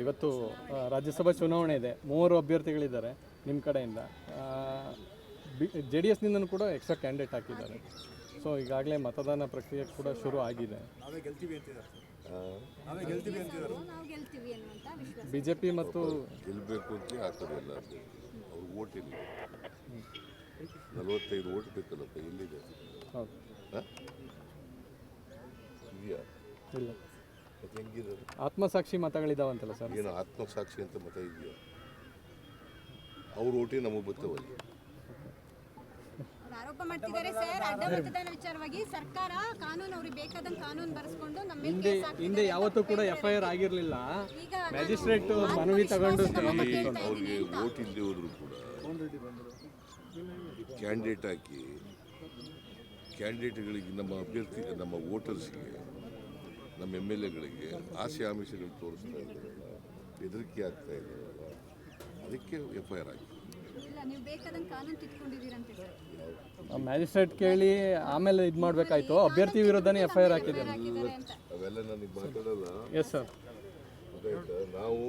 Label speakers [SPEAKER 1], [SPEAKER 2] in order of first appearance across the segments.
[SPEAKER 1] ಇವತ್ತು ಆ, ರಾಜ್ಯಸಭಾ ಚುನಾವಣೆ ಇದೆ. ಮೂವರು ಅಭ್ಯರ್ಥಿಗಳಿದ್ದಾರೆ ನಿಮ್ಮ ಕಡೆಯಿಂದ. ಬಿ ಜೆ ಡಿ ಎಸ್ನಿಂದನೂ ಕೂಡ ಎಕ್ಸ್ಟ್ರಾ ಕ್ಯಾಂಡಿಡೇಟ್ ಹಾಕಿದ್ದಾರೆ. ಸೊ ಈಗಾಗಲೇ ಮತದಾನ ಪ್ರಕ್ರಿಯೆ ಕೂಡ ಶುರು ಆಗಿದೆ.
[SPEAKER 2] ನಾವೇ ಗೆಲ್ತೀವಿ ಅಂತಿದ್ದಾರೆ ನಾವೇ ಗೆಲ್ತೀವಿ ಅಂತಿದ್ದಾರೆ.
[SPEAKER 3] ನಾವು ಗೆಲ್ತೀವಿ ಅನ್ನುವಂಥ ವಿಶ್ವಾಸ.
[SPEAKER 1] ಬಿ ಜೆ ಪಿ ಮತ್ತು
[SPEAKER 4] ಗೆಲ್ಲಬೇಕು ಅಂತ ಹಾಕೋದು ಎಲ್ಲ ಅವ್ರಿಗೆ ಓಟ್ ಇಲ್ಲ ನಲವತ್ತೈದು ಓಟ್ ಬೇಕಲ್ಲಪ್ಪ ಎಲ್ಲಿದೆ?
[SPEAKER 1] ಹೌದು?
[SPEAKER 4] ಇದೆಯಾ
[SPEAKER 1] ಇಲ್ಲ.
[SPEAKER 4] ಮತ್ತೆ ಹೆಂಗಿದೆ
[SPEAKER 1] ಆತ್ಮಸಾಕ್ಷಿ ಮತಗಳಿದಾವಂತಲ್ಲ ಸರ್?
[SPEAKER 4] ಏನು ಆತ್ಮಸಾಕ್ಷಿ ಅಂತ ಮತ ಇದೆಯೋ? ಅವ್ರ ಓಟಿ ನಮಗೆ ಬರ್ತವಲ್ಲ
[SPEAKER 3] ಅವ್ರು ಆರೋಪ ಮಾಡ್ತಿದ್ದಾರೆ ಸರ್. ಅಡ್ಡ ಮತದಾನ ವಿಚಾರವಾಗಿ ಸರ್ಕಾರ ಕಾನೂನು ಅವ್ರಿಗೆ ಬೇಕಾದಂಗೆ ಕಾನೂನು ಬರೆಸ್ಕೊಂಡು ನಮ್ಮ ಮೇಲೆ
[SPEAKER 1] ಹಿಂದೆ
[SPEAKER 3] ಕೇಸ್ ಹಾಕ್ತಿದ್ದಾರೆ
[SPEAKER 1] ಹಿಂದೆ ಯಾವತ್ತೂ ಕೂಡ
[SPEAKER 3] ಹೇಳ್ತಾ
[SPEAKER 1] ಎಫ್ ಐ ಆರ್ ಆಗಿರಲಿಲ್ಲ.
[SPEAKER 3] ಈಗ
[SPEAKER 1] ಮ್ಯಾಜಿಸ್ಟ್ರೇಟ್ ಮನವಿ ತಗೊಂಡು
[SPEAKER 4] ಅವ್ರಿಗೆ ಓಟ್ ಇಲ್ಲದೆ ಹೋದ್ರು ಕೂಡ ಕ್ಯಾಂಡಿಡೇಟ್ ಹಾಕಿ ಕ್ಯಾಂಡಿಡೇಟ್ಗಳಿಗೆ ನಮ್ಮ ಅಭ್ಯರ್ಥಿ ನಮ್ಮ ವೋಟರ್ಸ್ಗೆ ನಮ್ಮ ಎಂ ಎಲ್ ಎಗಳಿಗೆ ಆಸೆ ಆಮಿಷಗಳು ತೋರಿಸ್ತಾ ಇದ್ದಾರಲ್ಲ ಹೆದರಿಕೆ ಆಗ್ತಾ ಇದ್ದಾರಲ್ಲ ಅದಕ್ಕೆ ಎಫ್ ಐ ಆರ್ ಆಗಿದೆ
[SPEAKER 3] ಇಲ್ಲ ನೀವು ಬೇಕಾದಂಗೆ ಕಾನೂನು ತಿದ್ಕೊಂಡಿದ್ದೀರಂತೆ ಸರ್.
[SPEAKER 1] ಮ್ಯಾಜಿಸ್ಟ್ರೇಟ್ ಕೇಳಿ ಆಮೇಲೆ ಇದು ಮಾಡಬೇಕಾಯ್ತು. ಅಭ್ಯರ್ಥಿ ವಿರುದ್ಧನೇ ಎಫ್ ಐ ಆರ್ ಹಾಕಿದ್ದಾರೆ.
[SPEAKER 4] ಅವೆಲ್ಲ ನನಗೆ ಮಾತಾಡಲ್ಲ
[SPEAKER 1] ಎಸ್ ಸರ್
[SPEAKER 4] ಗೊತ್ತಾಯ್ತಾ? ನಾವು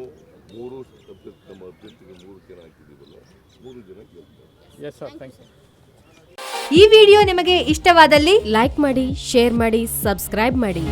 [SPEAKER 4] ಮೂರು ಅಭ್ಯರ್ಥಿ ನಮ್ಮ ಅಭ್ಯರ್ಥಿಗೆ ಮೂರು ಜನ ಹಾಕಿದ್ದೀವಲ್ಲ ಮೂರು ಜನ ಗೆಲ್ತಾರೆ.
[SPEAKER 1] ಎಸ್ ಸರ್ ಥ್ಯಾಂಕ್ಸ್ ಸರ್
[SPEAKER 5] ಈ ವಿಡಿಯೋ ನಿಮಗೆ ಇಷ್ಟವಾದಲ್ಲಿ ಲೈಕ್ ಮಾಡಿ ಶೇರ್ ಮಾಡಿ ಸಬ್ಸ್ಕ್ರೈಬ್ ಮಾಡಿ.